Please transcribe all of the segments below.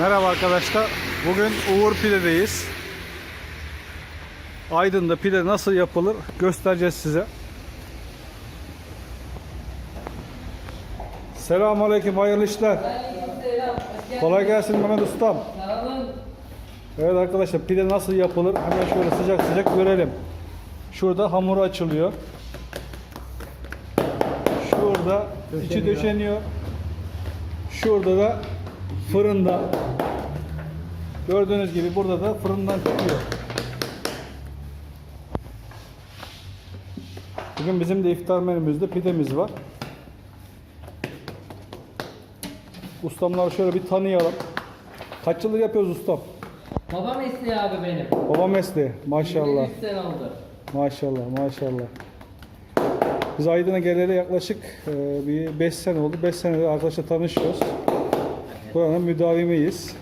Merhaba arkadaşlar. Bugün Uğur Pide'deyiz. Aydın'da pide nasıl yapılır göstereceğiz size. Selamünaleyküm, hayırlı işler. Kolay gelsin Mehmet Ustam. Sağ olun. Evet arkadaşlar pide nasıl yapılır hemen şöyle sıcak sıcak görelim. Şurada hamuru açılıyor. Şurada içi döşeniyor. Şurada da fırında. Gördüğünüz gibi burada da fırından çıkıyor. Bugün bizim de iftar menümüzde pidemiz var. Ustamları şöyle bir tanıyalım. Kaç yıldır yapıyoruz ustam? Baba mesleği abi benim. Baba mesleği maşallah. 3 sene oldu. Maşallah maşallah. Biz Aydın'a geleli yaklaşık e, bir 5 sene oldu. 5 senedir arkadaşla tanışıyoruz. Buranın müdavimiyiz.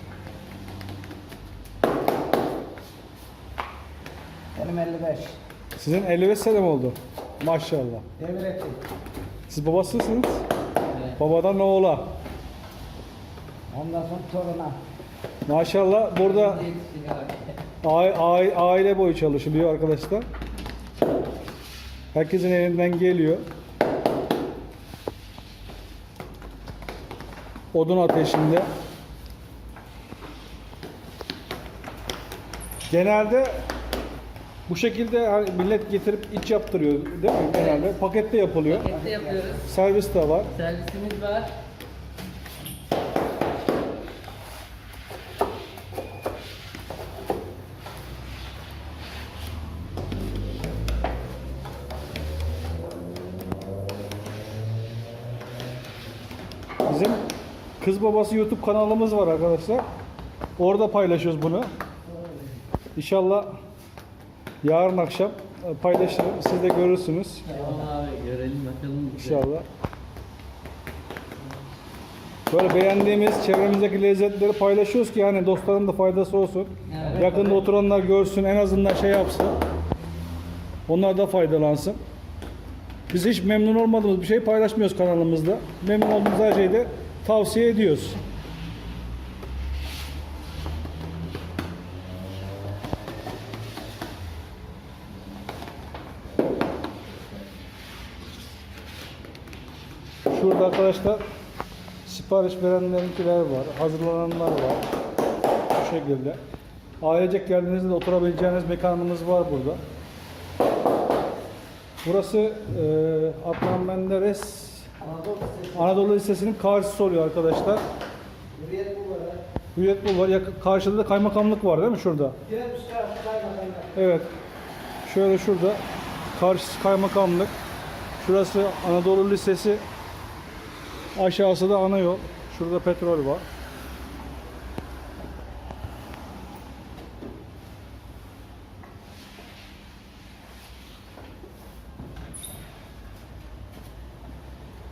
Benim 55. Sizin 55 sene mi oldu? Maşallah. Devir ettim. Siz babasısınız. Evet. Babadan oğula. Ondan sonra toruna. Maşallah burada aile boyu çalışılıyor arkadaşlar. Herkesin elinden geliyor. Odun ateşinde. Genelde bu şekilde millet getirip iç yaptırıyor değil mi? Genelde pakette yapılıyor. Pakette yapıyoruz. Servis de var. Servisimiz var. Bizim Kız Babası YouTube kanalımız var arkadaşlar. Orada paylaşıyoruz bunu. İnşallah yarın akşam paylaşırım. Siz de görürsünüz Tamam abi görelim bakalım. inşallah. Böyle beğendiğimiz çevremizdeki lezzetleri paylaşıyoruz ki yani dostların da faydası olsun. Evet. Yakında oturanlar görsün en azından şey yapsın. Onlar da faydalansın. Biz hiç memnun olmadığımız bir şey paylaşmıyoruz kanalımızda. Memnun olduğumuz her şeyi de tavsiye ediyoruz. Şurada arkadaşlar sipariş verenlerinkiler var, hazırlananlar var. Bu şekilde. Ailecek geldiğinizde de oturabileceğiniz mekanımız var burada. Burası e, Adnan Menderes Anadolu Lisesi. Anadolu Lisesi'nin karşısı oluyor arkadaşlar. Hürriyet Bulvarı. Hürriyet Bulvarı yak- karşıda da kaymakamlık var değil mi şurada? Evet. Şöyle şurada karşısı kaymakamlık. Şurası Anadolu Lisesi. Aşağısı da ana yol. Şurada petrol var.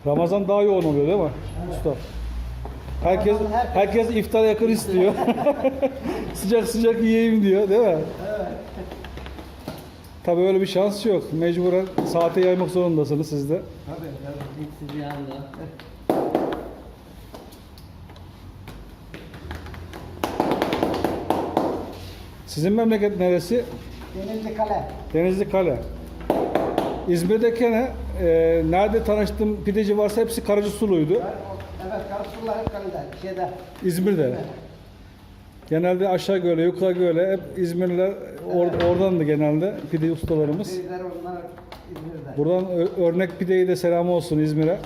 Ramazan daha yoğun oluyor değil mi? Usta. Herkes herkes- iftara yakın istiyor. sıcak sıcak yiyeyim diyor, değil mi? Evet. Tabii öyle bir şans yok. Mecburen saate yaymak zorundasınız siz de. Tabii tabii. Hepsi bir anda. Sizin memleket neresi? Denizli Kale. Denizli Kale. İzmir'deki ne? Ee, nerede tanıştığım pideci varsa hepsi Karacasu'luydu. Evet Karasular hep kalede. Şeyde. İzmir'de. Genelde aşağı göle, yukarı göle hep İzmirliler or- oradandı genelde pide ustalarımız. Denizler onlar İzmir'de. Buradan ö- örnek pideyi de selam olsun İzmir'e.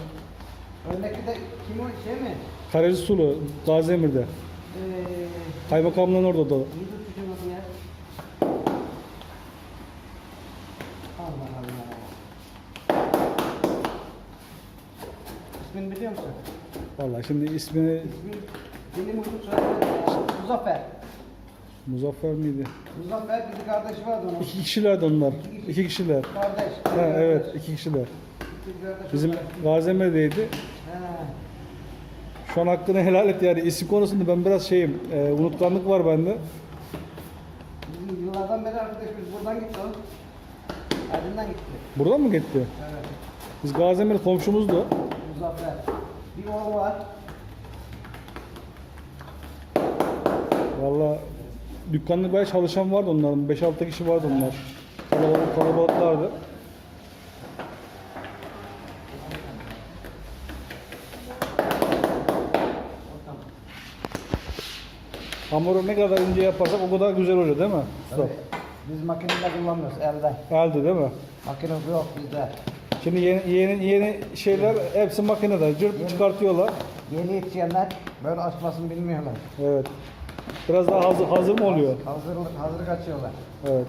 Öndeki de kim o şey mi? Karacasulu, Gaziemir'de. Ee, Kaymakamlığın orada da. neydi çocuğun adı ya? Allah Allah. İsmini biliyor musun? Vallahi şimdi ismini benim unuttum söyledi. Muzaffer. Muzaffer miydi? Muzaffer bir kardeşi vardı onun. İki kişilerdi onlar. İki kişiler. Kardeş. Ha, evet, iki kişiler. İki kardeş Bizim onlar. He. Şu an hakkını helal et yani isim konusunda ben biraz şeyim, e, unutkanlık var bende. Bizim yıllardan beri arkadaşımız buradan gitti o. Aydın'dan gitti. Buradan mı gitti? Evet. Biz Gaziemir komşumuzdu. Muzaffer. Bir oğlu var. Valla dükkanda bayağı çalışan vardı onların. 5-6 kişi vardı onlar. Kalabalık kalabalıklardı. Hamuru ne kadar ince yaparsak o kadar güzel oluyor değil mi? Tabii. Biz makineyle kullanmıyoruz elden. Elde değil mi? Makine yok bizde. Şimdi yeni yeni yeni şeyler hepsi makinede. Cırt çıkartıyorlar. Yeni yetişenler böyle açmasını bilmiyorlar. Evet. Biraz daha hazır hazır mı oluyor? Hazırlık, hazır kaçıyorlar. Evet.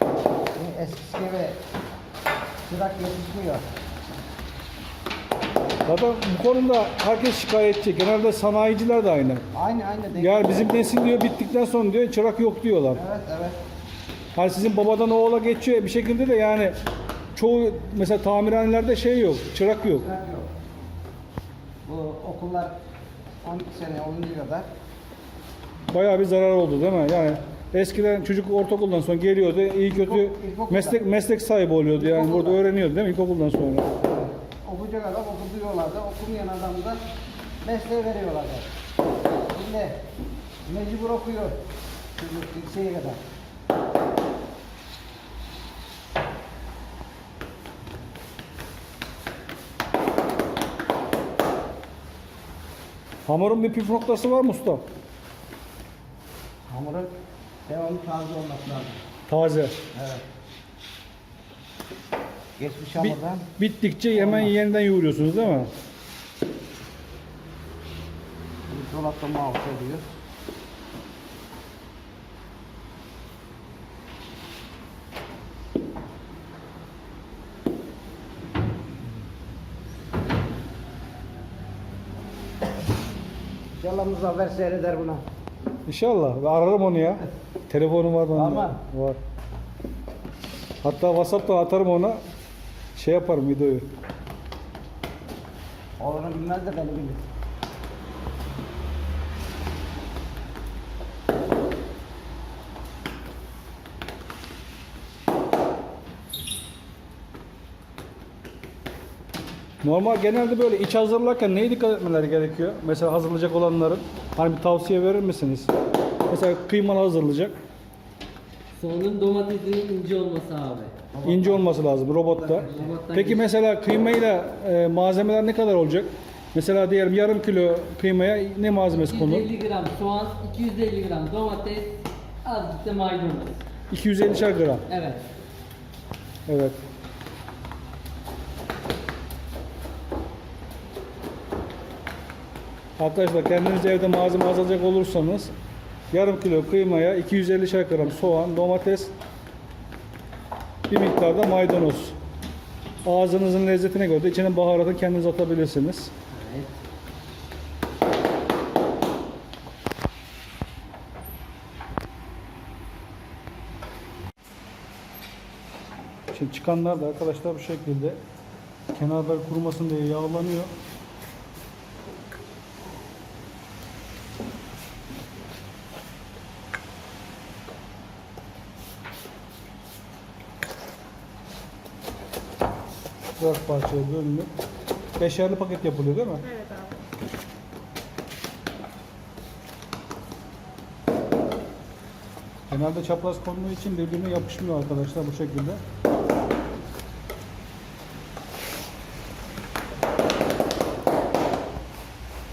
Şimdi eskisi gibi çırak yetişmiyor. Zaten bu konuda herkes şikayetçi. Genelde sanayiciler de aynı. Aynı aynı denk. Yani bizim nesil diyor bittikten sonra diyor çırak yok diyorlar. Evet evet. Hani sizin babadan oğula geçiyor bir şekilde de yani çoğu mesela tamirhanelerde şey yok, çırak yok. Çırak yok. Bu okullar 12 sene olunca kadar Bayağı bir zarar oldu değil mi? Yani eskiden çocuk ortaokuldan sonra geliyordu, iyi kötü İlkok- ilkokulda. meslek meslek sahibi oluyordu yani İlkokulda. burada öğreniyordu değil mi ilkokuldan sonra? okuyacak adam okutuyorlardı. Okumayan adam da mesleği veriyorlardı. Şimdi mecbur okuyor. Çocuk liseye kadar. Hamurun bir püf noktası var mı usta? Hamurun devamlı taze olması lazım. Taze. Evet. Geçmiş Bi- hamurdan bittikçe hemen yeniden yoğuruyorsunuz değil mi? dolapta mouse ediyor. İnşallah Muzaffer seyreder buna. İnşallah. Ben ararım onu ya. Telefonum var bende. Var mı? Var. Hatta WhatsApp'tan atarım ona. Şey yaparım videoyu. Oğlunu bilmez de beni bilir. Normal genelde böyle iç hazırlarken neye dikkat etmeleri gerekiyor? Mesela hazırlayacak olanların. Hani bir tavsiye verir misiniz? Mesela kıymalı hazırlayacak. Soğanın domatesinin ince olması abi. İnce olması lazım robotta. Robottan Peki geç- mesela kıymayla e, malzemeler ne kadar olacak? Mesela diyelim yarım kilo kıymaya ne malzemesi konur? 250 gram soğan, 250 gram domates, azıcık da maydanoz. 250 gram. Evet. Evet. Arkadaşlar kendiniz evde malzeme hazırlayacak olursanız yarım kilo kıymaya 250 gram soğan, domates, bir miktar da maydanoz. Ağzınızın lezzetine göre de içine baharatı kendiniz atabilirsiniz. Evet. Şimdi çıkanlar da arkadaşlar bu şekilde kenarları kurumasın diye yağlanıyor. Dört parçaya bölünüp beşerli paket yapılıyor değil mi? Evet abi. Genelde çapraz konduğu için birbirine yapışmıyor arkadaşlar bu şekilde.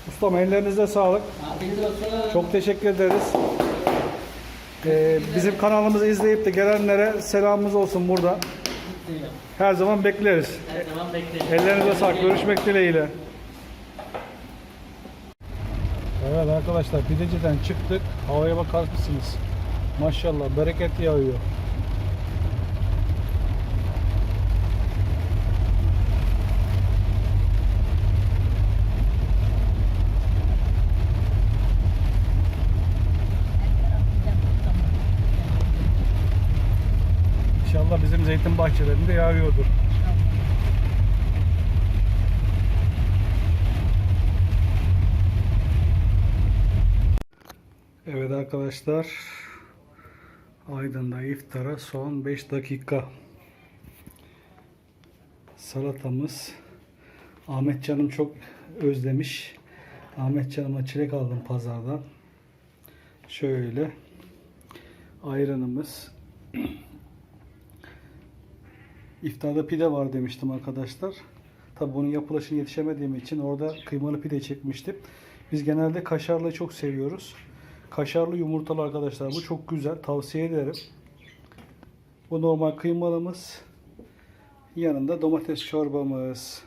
Ustam ellerinize sağlık. Çok teşekkür ederiz. Ee, bizim kanalımızı izleyip de gelenlere selamımız olsun burada. Her zaman bekleriz. Zaman bekleriz. Ellerinize sağlık. Görüşmek dileğiyle. Evet arkadaşlar pideciden çıktık. Havaya bakar mısınız? Maşallah bereket yağıyor. İnşallah bizim zeytin bahçelerinde yağıyordur. Evet arkadaşlar. Aydın'da iftara son 5 dakika. Salatamız. Ahmet canım çok özlemiş. Ahmet canıma çilek aldım pazardan. Şöyle ayranımız. İftarda pide var demiştim arkadaşlar. Tabi bunun yapılışını yetişemediğim için orada kıymalı pide çekmiştim. Biz genelde kaşarlı çok seviyoruz. Kaşarlı yumurtalı arkadaşlar. Bu çok güzel. Tavsiye ederim. Bu normal kıymalımız. Yanında domates çorbamız.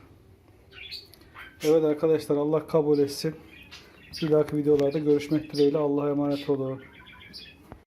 Evet arkadaşlar Allah kabul etsin. Bir dahaki videolarda görüşmek dileğiyle Allah'a emanet olun.